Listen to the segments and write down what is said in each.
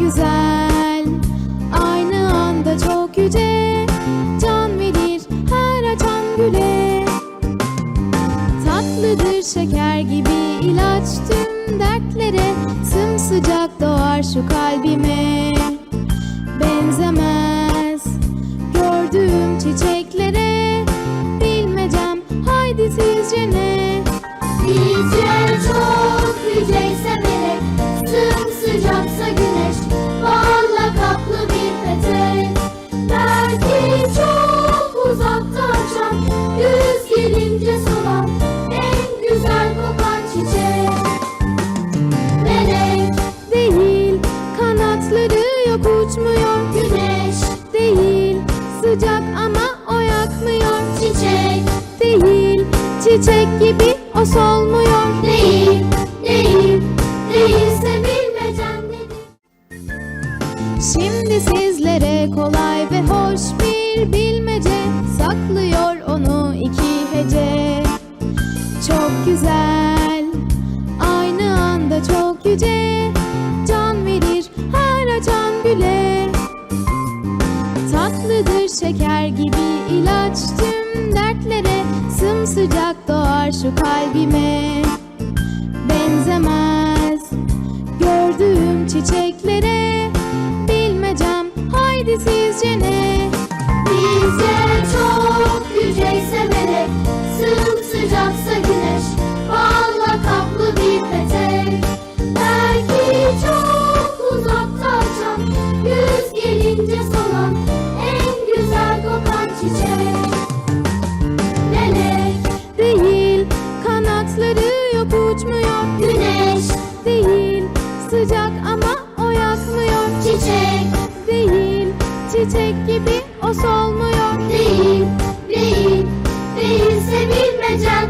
güzel. Aynı anda çok yüce Can verir her açan güle. Tatlıdır şeker gibi ilaç tüm dertlere Sımsıcak doğar şu kalbime. Yok uçmuyor Güneş Değil. Sıcak ama o yakmıyor. Çiçek Değil. Çiçek gibi o solmuyor. Değil Değil Değilse bilmecen nedir? Şimdi sizlere kolay ve hoş bir bilmece. Saklıyor onu iki hece. Çok güzel Aynı anda çok yüce şeker gibi ilaç tüm dertlere Sımsıcak doğar şu kalbime Benzemez Gördüğüm çiçeklere Bilmecem haydi sizce ne? Sıcak ama o yakmıyor. Çiçek. Değil çiçek gibi o solmuyor. Değil Değil Değilse bilmecen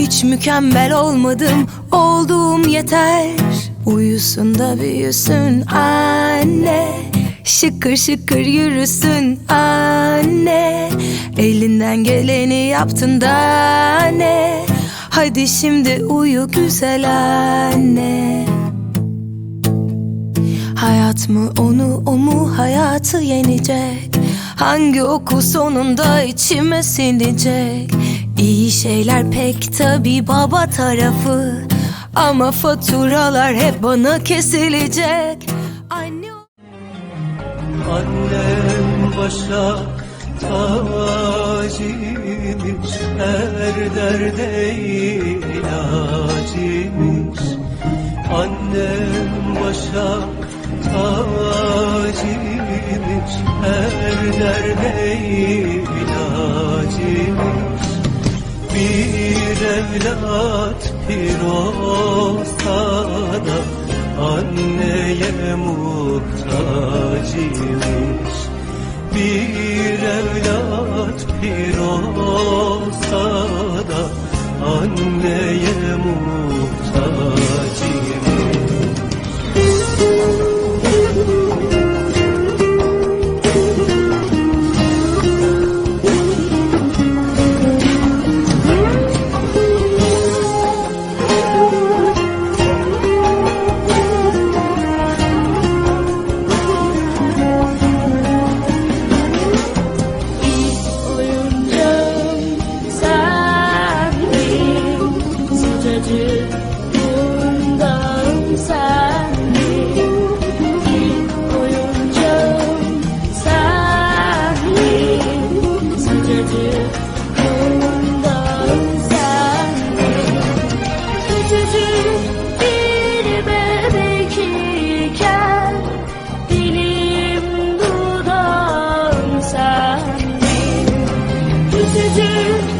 Hiç mükemmel olmadım olduğum yeter. Uyusun da büyüsün anne Şıkır şıkır yürüsün anne. Elinden geleni yaptın da ne? Hadi şimdi uyu güzel anne. Hayat mı onu o mu hayatı yenecek? Hangi oku sonunda içime sinecek İyi şeyler pek tabi baba tarafı. Ama faturalar hep bana kesilecek. Anne Annem başa tacıymış Her derde ilacıymış Annem başa tacıymış Her derde ilacıymış Bir evlat bir olsa da Anneye muhtacıymış Bir evlat bir do